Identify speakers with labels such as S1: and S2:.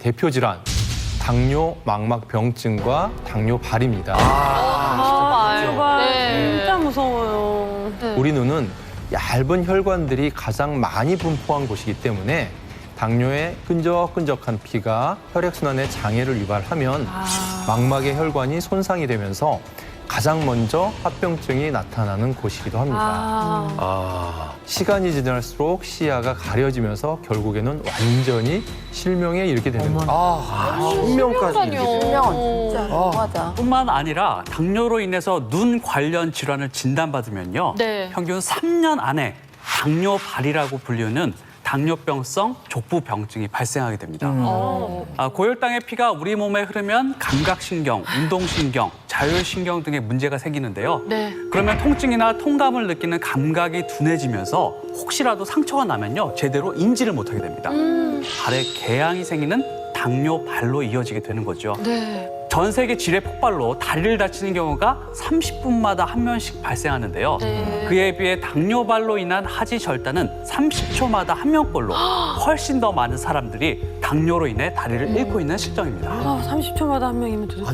S1: 대표 질환 당뇨 망막병증과 당뇨 발입니다.
S2: 정말
S3: 네.
S2: 진짜 무서워요.
S1: 우리 눈은 얇은 혈관들이 가장 많이 분포한 곳이기 때문에 당뇨의 끈적끈적한 피가 혈액순환에 장애를 유발하면 망막의 혈관이 손상이 되면서 가장 먼저 합병증이 나타나는 곳이기도 합니다.
S2: 아,
S4: 아,
S1: 시간이 지날수록 시야가 가려지면서 결국에는 완전히 실명에 이르게 되는 거죠.
S4: 아, 실명까지 이렇게 돼요.
S3: 실명은
S5: 진짜
S4: 아.
S5: 맞아.
S6: 뿐만 아니라 당뇨로 인해서 눈 관련 질환을 진단받으면요.
S3: 네.
S6: 평균 3년 안에 당뇨 발이라고 불리는 당뇨병성 족부병증이 발생하게 됩니다.
S3: 어.
S6: 아, 고혈당의 피가 우리 몸에 흐르면 감각신경, 운동신경, 자율신경 등의 문제가 생기는데요.
S3: 네.
S6: 그러면 통증이나 통감을 느끼는 감각이 둔해지면서 혹시라도 상처가 나면요 제대로 인지를 못하게 됩니다. 발에 궤양이 생기는 당뇨발로 이어지게 되는 거죠.
S3: 네.
S6: 전 세계 지뢰 폭발로 다리를 다치는 경우가 30분마다 한 명씩 발생하는데요.
S3: 네.
S6: 그에 비해 당뇨발로 인한 하지 절단은 30초마다 한 명꼴로 훨씬 더 많은 사람들이 당뇨로 인해 다리를 잃고 있는 실정입니다.
S2: 아, 30초마다 한 명이면 도대체.